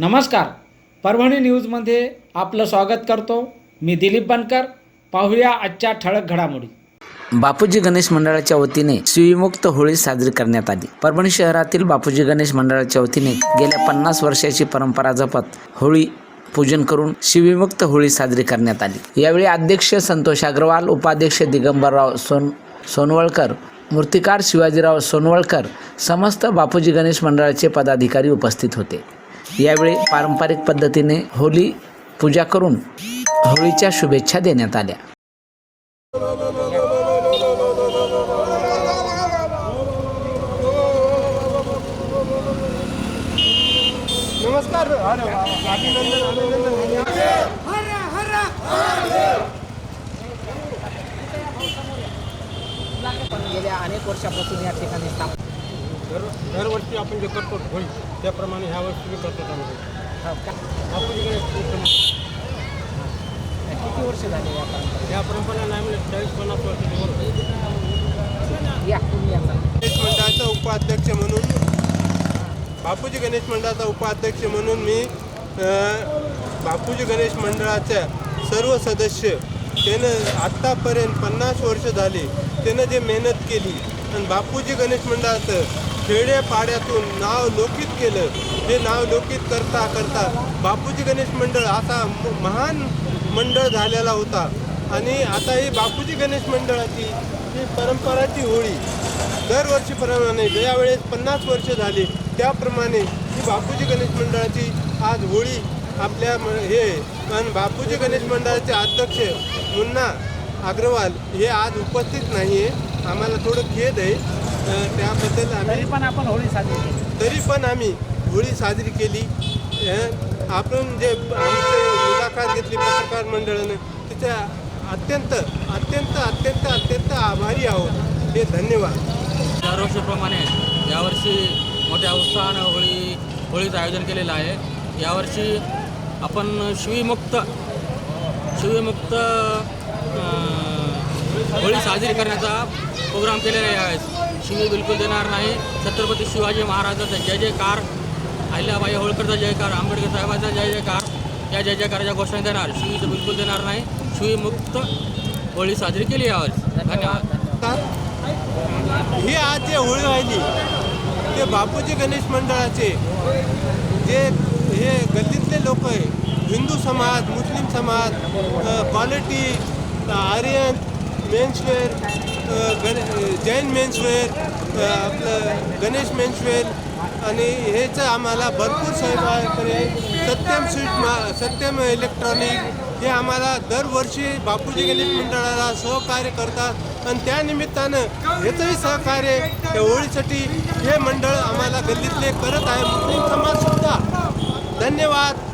नमस्कार. परभणी न्यूजमध्ये आपलं स्वागत करतो. मी दिलीप बनकर. पाहूया आजच्या ठळक घडामोडी. बापूजी गणेश मंडळाच्या वतीने शिवीमुक्त होळी साजरी करण्यात आली. परभणी शहरातील बापूजी गणेश मंडळाच्या वतीने गेल्या पन्नास वर्षाची परंपरा जपत होळी पूजन करून शिवीमुक्त होळी साजरी करण्यात आली. यावेळी अध्यक्ष संतोष अग्रवाल उपाध्यक्ष दिगंबरराव सोन सोनवळकर मूर्तिकार शिवाजीराव सोनवळकर समस्त बापूजी गणेश मंडळाचे पदाधिकारी उपस्थित होते. यावेळी पारंपरिक पद्धतीने होली पूजा करून होळीच्या शुभेच्छा देण्यात आल्या. गेल्या अनेक वर्षापासून या ठिकाणी स्थापन दर दरवर्षी आपण जे करतो होळी त्याप्रमाणे ह्या वर्षी मी करतो त्यामध्ये आपण इकडे किती वर्ष झाले या परंपरेला? या परंपरा नाही म्हणजे चाळीस पन्नास वर्षाची वर या तुम्ही या चला. गणेश मंडळाचा उपाध्यक्ष म्हणून बापूजी गणेश मंडळाचा उपाध्यक्ष म्हणून मी बापूजी गणेश मंडळाच्या सर्व सदस्य त्यानं आत्तापर्यंत पन्नास वर्ष झाली त्यानं जे मेहनत केली आणि बापूजी गणेश मंडळाचं खेड्यापाड्यातून नाव लोकित केलं. हे नाव लोकित करता करता बापूजी गणेश मंडळ असा महान मंडळ झालेला होता. आणि आता ही बापूजी गणेश मंडळाची ही परंपराची होळी दरवर्षीप्रमाणे ज्यावेळेस पन्नास वर्ष झाली त्याप्रमाणे ही बापूजी गणेश मंडळाची आज होळी आपल्या म- हे आणि बापूजी गणेश मंडळाचे अध्यक्ष मुन्ना अग्रवाल हे आज उपस्थित नाही आहे आम्हाला थोडं खेद आहे. त्याबद्दल आम्ही तरी पण आपण होळी साजरी केली. तरी पण आम्ही होळी साजरी केली. आपण जे आमचे मुलाखत घेतली पत्रकार मंडळानं त्याच्या अत्यंत अत्यंत अत्यंत अत्यंत आभारी आहोत. हे धन्यवाद. दरवर्षीप्रमाणे यावर्षी मोठ्या उत्साहानं होळी होळीचं आयोजन केलेलं आहे. यावर्षी आपण शिवीमुक्त शिवीमुक्त होळी साजरी करण्याचा प्रोग्राम केलेला आहे. यावेळेस शिवी बिलकुल देणार नाही. छत्रपती शिवाजी महाराजाचा जय जयकार. अहिल्याबाई होळकरचा जयकार. आंबेडकर साहेबांचा जय जयकार. या जय जयकाराच्या घोषणा देणार. शिवीचं बिलकुल देणार नाही. शिवीमुक्त होळी साजरी केली आहे धन्यवाद. ही आज जे होळी राहिली ते बापूजी गणेश मंडळाचे जे हे गल्लीतले लोक आहे हिंदू समाज मुस्लिम समाज क्वालिटी आर्यन मेन्सवेअर गण जैन मेन्सवेअर आपलं गणेश मेन्सवेअर आणि ह्याचं आम्हाला भरपूर सहकार्य करे सत्यम स्वीट मा सत्यम इलेक्ट्रॉनिक हे आम्हाला दरवर्षी बापूजी गणेश मंडळाला सहकार्य करतात आणि त्यानिमित्तानं ह्याचंही सहकार्य त्या होळीसाठी हे मंडळ आम्हाला गल्लीतले करत आहे मुस्लिम धन्यवाद